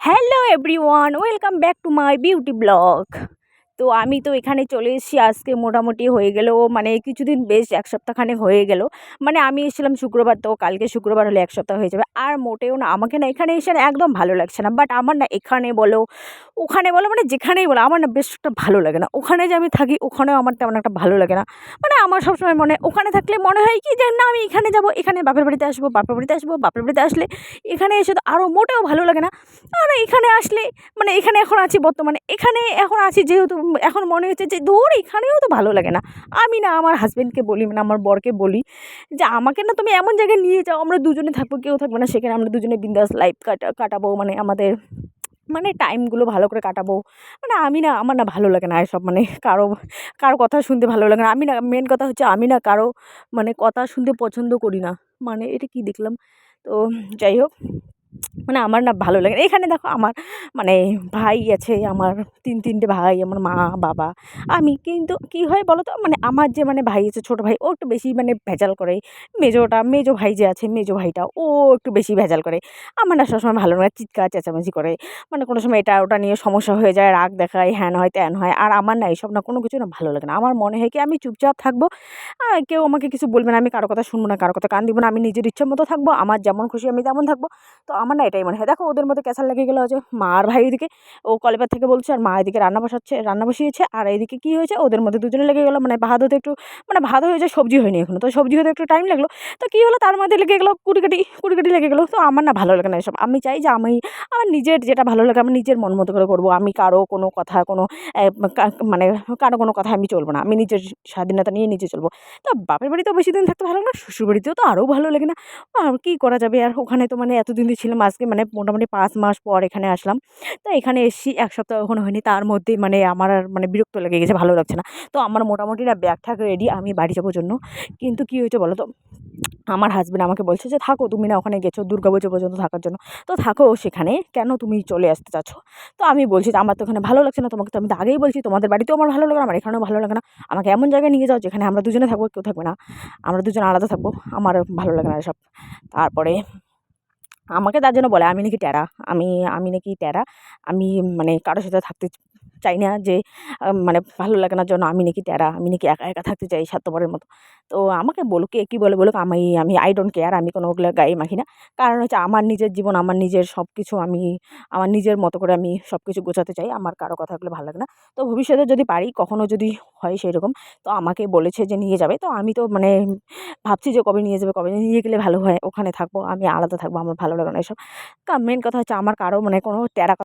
hello everyone welcome back to my beauty blog তো আমি তো এখানে চলে এসেছি, আজকে মোটামুটি হয়ে গেল মানে কিছুদিন বেশ এক সপ্তাহখানেক হয়ে গেল। মানে আমি এসেছিলাম শুক্রবার তো, কালকে শুক্রবার হলে এক সপ্তাহ হয়ে যাবে। আর মোটেও না, আমাকে না এখানে এসে না একদম ভালো লাগছে না। বাট আমার না এখানে বলো, ওখানে বলো মানে যেখানেই বলো, আমার না বেশ একটা ভালো লাগে না। ওখানে যে আমি থাকি, ওখানেও আমার তেমন একটা ভালো লাগে না। মানে আমার সবসময় মনে, ওখানে থাকলে মনে হয় কি যে না, আমি এখানে যাব, এখানে বাপের বাড়িতে আসব, বাপের বাড়িতে আসব, বাপের বাড়িতে আসলে এখানে এসে তো আরও মোটেও ভালো লাগে না। আর এখানে আসলে মানে এখানে এখন আছি বর্তমানে, এখানে এখন আছি যেহেতু এখন মনে হচ্ছে যে দূর এখানেও তো ভালো লাগে না। আমি না আমার হাজব্যান্ডকে বলি মানে আমার বরকে বলি যে, আমাকে না তুমি এমন জায়গায় নিয়ে যাও, আমরা দুজনে থাকব, কেউ থাকবে না, সেখানে আমরা দুজনে বিন্দাস লাইফ কাটা, কাটাবো মানে আমাদের মানে টাইমগুলো ভালো করে কাটাবো। মানে আমি না, আমার না ভালো লাগে না এসব মানে কারও কারও কথা শুনতে ভালো লাগে না। আমি না মেন কথা হচ্ছে আমি না কারও মানে কথা শুনতে পছন্দ করি না। মানে এটা কি দেখলাম? তো যাই হোক। মানে আমার না ভালো লাগে। এখানে দেখো আমার মানে ভাই আছে, আমার তিন, তিনটে ভাই, আমার মা, বাবা। আমি কিন্তু কী হয় বলো তো মানে আমার যে মানে ভাই আছে, ছোটো ভাই, ও একটু বেশি মানে ভেজাল করে। মেজোটা, মেজো ভাই যে আছে, মেজো ভাইটা, ও একটু বেশি ভেজাল করে। আমার না সবসময় ভালো লাগে চিৎকার, চেঁচামেচি করে। মানে কোনো সময় এটা ওটা নিয়ে সমস্যা হয়ে যায়, রাগ দেখায়, হ্যান হয়, ত্যান হয়। আর আমার না এইসব না কোনো কিছু না ভালো লাগে না। আমার মনে হয় কি আমি চুপচাপ থাকব কেউ আমাকে কিছু বলবে না, আমি কারও কথা শুনব না, কারও কথা কান দিব না, আমি নিজের ইচ্ছে মতো থাকব, আমার যেমন খুশি আমি তেমন থাকব। তো আমার না এটাই মনে হয়। দেখো, ওদের মধ্যে ক্যাসাল লেগে গেলো যে মা আর ভাই এদিকে, ও কলেবার থেকে বলছে আর মা এদিকে রান্না বসাচ্ছে, রান্না বসিয়েছে। আর এইদিকে কী হয়েছে? ওদের মধ্যে দুজনে লেগে গেলো। মানে ভাত হতে একটু মানে ভাত হয়ে যায়, সবজি হয়নি এখনও। তো সবজি হতে একটু টাইম লাগল। তো কী হলো? তার মধ্যে লেগে গেলো কুটিকাটি কুটিকাটি লেগে গেলো। তো আমার না ভালো লাগে না এসব। আমি চাই যে আমি, আমার নিজের যেটা ভালো লাগে, আমি নিজের মন মতো করে করব। আমি কারও কোনো কথা, কোনো মানে কারও কোনো কথা আমি চলবো না। আমি নিজের স্বাধীনতা নিয়ে নিজে চলবো। তো বাপের বাড়িতেও বেশি দিন থাকতে ভালো না শ্বশুর বাড়িতেও তো আরও ভালো লাগে না। আর কী করা যাবে? আর ওখানে তো মানে এতদিন দিয়ে ছিলাম আজকে মানে মোটামুটি পাঁচ মাস পর এখানে আসলাম। তো এখানে এসেছি, এক সপ্তাহ এখনও হয়নি, তার মধ্যে মানে আমার মানে বিরক্ত লেগে গেছে, ভালো লাগছে না। তো আমার মোটামুটি না ব্যাগ ঠ্যাগ রেডি আমি বাড়ি যাব জন্য। কিন্তু কী হয়েছে বলো তো আমার হাজব্যান্ড আমাকে বলছে যে, থাকো, তুমি না ওখানে গেছো দুর্গা পুজো পর্যন্ত থাকার জন্য। তো থাকো সেখানে, কেন তুমি চলে আসতে চাচ্ছ? তো আমি বলছি যে, আমার তো এখানে ভালো লাগছে না, তোমাকে তো আমি তো আগেই বলছি, তোমাদের বাড়িতেও আমার ভালো লাগে না, আমার এখানেও ভালো লাগে না। আমাকে এমন জায়গায় নিয়ে যাও যেখানে আমরা দুজনে থাকব, কেউ থাকবে না। আমরা দুজন আলাদা থাকব, আমার ভালো লাগে না এসব। তারপরে আমাকে তার জন্য বলে, আমি নাকি ট্যারা আমি আমি নাকি ট্যারা আমি মানে কারোর সাথে থাকতে চাই না যে মানে ভালো লাগে না জন্য আমি নাকি ট্যারা আমি নাকি একা একা থাকতে চাই স্বার্থপরের মতো। তো আমাকে বলুক কে, কী বলে বলুক, আমি আমি আই ডোন্ট কেয়ার আমি কোনো ওগুলো গায়ে মাখি না। কারণ হচ্ছে আমার নিজের জীবন, আমার নিজের সব কিছু আমি, আমার নিজের মতো করে আমি সব কিছু গোছাতে চাই, আমার কারও কথাগুলো ভালো লাগে না। তো ভবিষ্যতে যদি পারি কখনও যদি হয় সেরকম, তো আমাকে বলেছে যে নিয়ে যাবে। তো আমি তো মানে ভাবছি যে কবে নিয়ে যাবে, কবে নিয়ে গেলে ভালো হয়, ওখানে থাকব, আমি আলাদা থাকব, আমার ভালো লাগে না এসব। মেন কথা হচ্ছে আমার কারও মানে কোনো টেরা